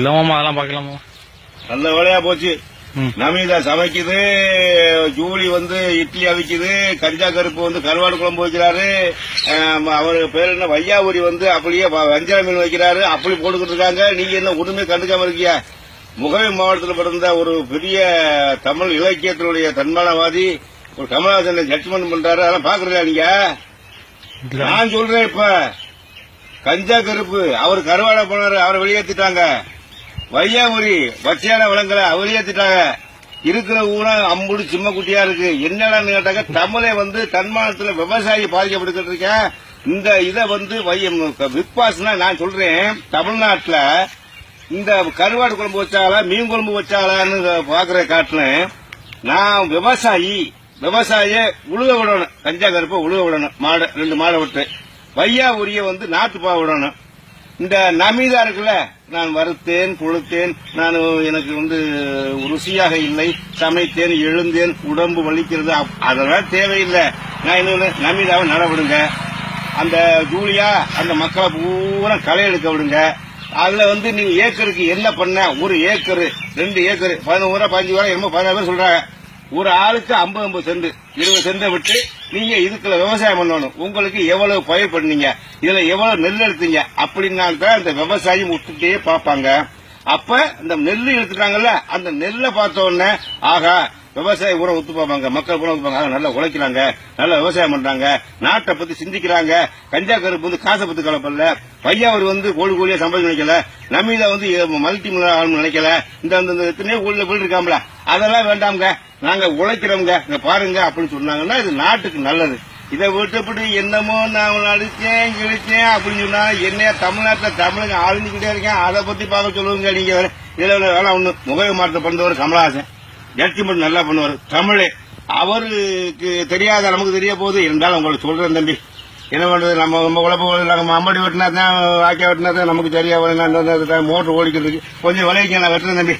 இல்லமாமா அதெல்லாம் பாக்கலாமா நல்ல வேலையா போச்சு. நமிதா சமைக்குது ஜூலி வந்து இட்லி அவிக்குது கஞ்சா கருப்பு வந்து கருவாடு குழம்பு வைக்கிறாரு. அவரு பேர் என்ன? வையாபுரி வந்து அப்படியே வஞ்சர மீன் வைக்கிறாரு. அப்படி போட்டுக்கிட்டு இருக்காங்க. நீங்க என்ன ஒண்ணுமே கண்டுக்காம இருக்கியா முகவை மாவட்டத்தில் பிறந்த ஒரு பெரிய தமிழ் இலக்கியத்தினுடைய தன்மானவாதி ஒரு கமலஹாசன் ஜட்ஜ்மெண்ட் பண்றாரு. அதெல்லாம் பாக்குறதா நீங்க? நான் சொல்றேன் இப்ப. கஞ்சா கருப்பு அவர் கருவாடை போனாரு அவரை வெளியேத்திட்டாங்க. வையாபுரி வச்சியான வளங்களை வெளியேத்திட்டாங்க இருக்கிற ஊரா அம்புடு சிம்ம குட்டியா இருக்கு. என்னடான்னு கேட்டாங்க தமிழை வந்து தன்மானத்துல விவசாயி பாதிக்கப்பட்டு இருக்கேன். இந்த இதை வந்து பிக் பாஸ்னா நான் சொல்றேன். தமிழ்நாட்டுல இந்த கருவாடு குழம்பு வச்சாலா மீன் குழம்பு வச்சாலான்னு பாக்குற காட்டுனேன் நான் விவசாயி. விவசாய உழுக விடணும். கஞ்சா கருப்பை உழுக விடணும். மாடு ரெண்டு மாடை விட்டு. வையா உரிய வந்து பா விடணும். இந்த நமிதா இருக்குல்ல நான் வறுத்தேன் கொழுத்தேன் நான் எனக்கு வந்து ருசியாக இல்லை சமைத்தேன் எழுந்தேன் உடம்பு வலிக்கிறது அதெல்லாம் தேவையில்லை. நான் என்ன நமிதாவை நடவிடுங்க அந்த ஜூலியா அந்த மக்களை பூரா களை எடுக்க விடுங்க. அதுல வந்து நீங்க ஏக்கருக்கு என்ன பண்ண? ஒரு ஏக்கரு ரெண்டு ஏக்கரு பதினோரு ரூபா பதினஞ்சு ரூபா என்னமோ பதினாறு பேர் சொல்றாங்க. ஒரு ஆளுக்கு ஐம்பது ஐம்பது சென்ட் இருபது செண்டை விட்டு நீங்க இதுக்குள்ள விவசாயம் பண்ணணும். உங்களுக்கு எவ்வளவு பயிர் பண்ணீங்க இதுல எவ்வளவு நெல் எடுத்தீங்க அப்படின்னால்தான் இந்த விவசாயம் விட்டுட்டே பார்ப்பாங்க. அப்ப இந்த நெல் எடுத்துட்டாங்கல்ல அந்த நெல்லை பார்த்த உடனே ஆகா விவசாய கூட ஒத்து பார்ப்பாங்க மக்கள் கூட ஒத்து பார்ப்பாங்க நல்லா உழைக்கிறாங்க நல்லா விவசாயம் பண்றாங்க நாட்டை பத்தி சிந்திக்கிறாங்க கஞ்சா கருப்பு வந்து காசை பத்தி கலப்பல்ல பையாவர் வந்து கோழி கோழியா சம்பாதிக்க நினைக்கல நம்மில வந்து மல்டி மில்லியன் நினைக்கல இந்த இந்த- எத்தனையோ கோழியில வீடு இருக்காம்ல அதெல்லாம் வேண்டாம்ங்க நாங்க உழைக்கிறோம்ங்க இங்க பாருங்க அப்படின்னு சொன்னாங்கன்னா இது நாட்டுக்கு நல்லது. இதை விட்டுப்பட்டு என்னமோ நான் அடிச்சேன் கிழிச்சேன் அப்படின்னு சொன்னா என்ன தமிழ்நாட்டில் தமிழக ஆளுந்துகிட்டே இருக்கேன் அதை பத்தி பார்க்க சொல்லுங்க நீங்க இதுல ஒரு வேலை ஒண்ணு முகவை மாற்றம் பண்ணுறவர் கமலஹாசன். ஜட்ஜ்மெண்ட் நல்லா பண்ணுவார். தமிழே அவருக்கு தெரியாத நமக்கு தெரிய போகுது. இருந்தாலும் உங்களுக்கு சொல்கிறேன் தம்பி. என்ன பண்ணுறது நம்ம நம்ம உழப்பு நம்ம அம்மாடி வெட்டினா தான் வாக்கியா வெட்டினா தான் நமக்கு சரியா மோட்டர் ஓடிக்கிட்டு இருக்கு. கொஞ்சம் விளைவிக்க நான் வெட்டுறேன் தம்பி.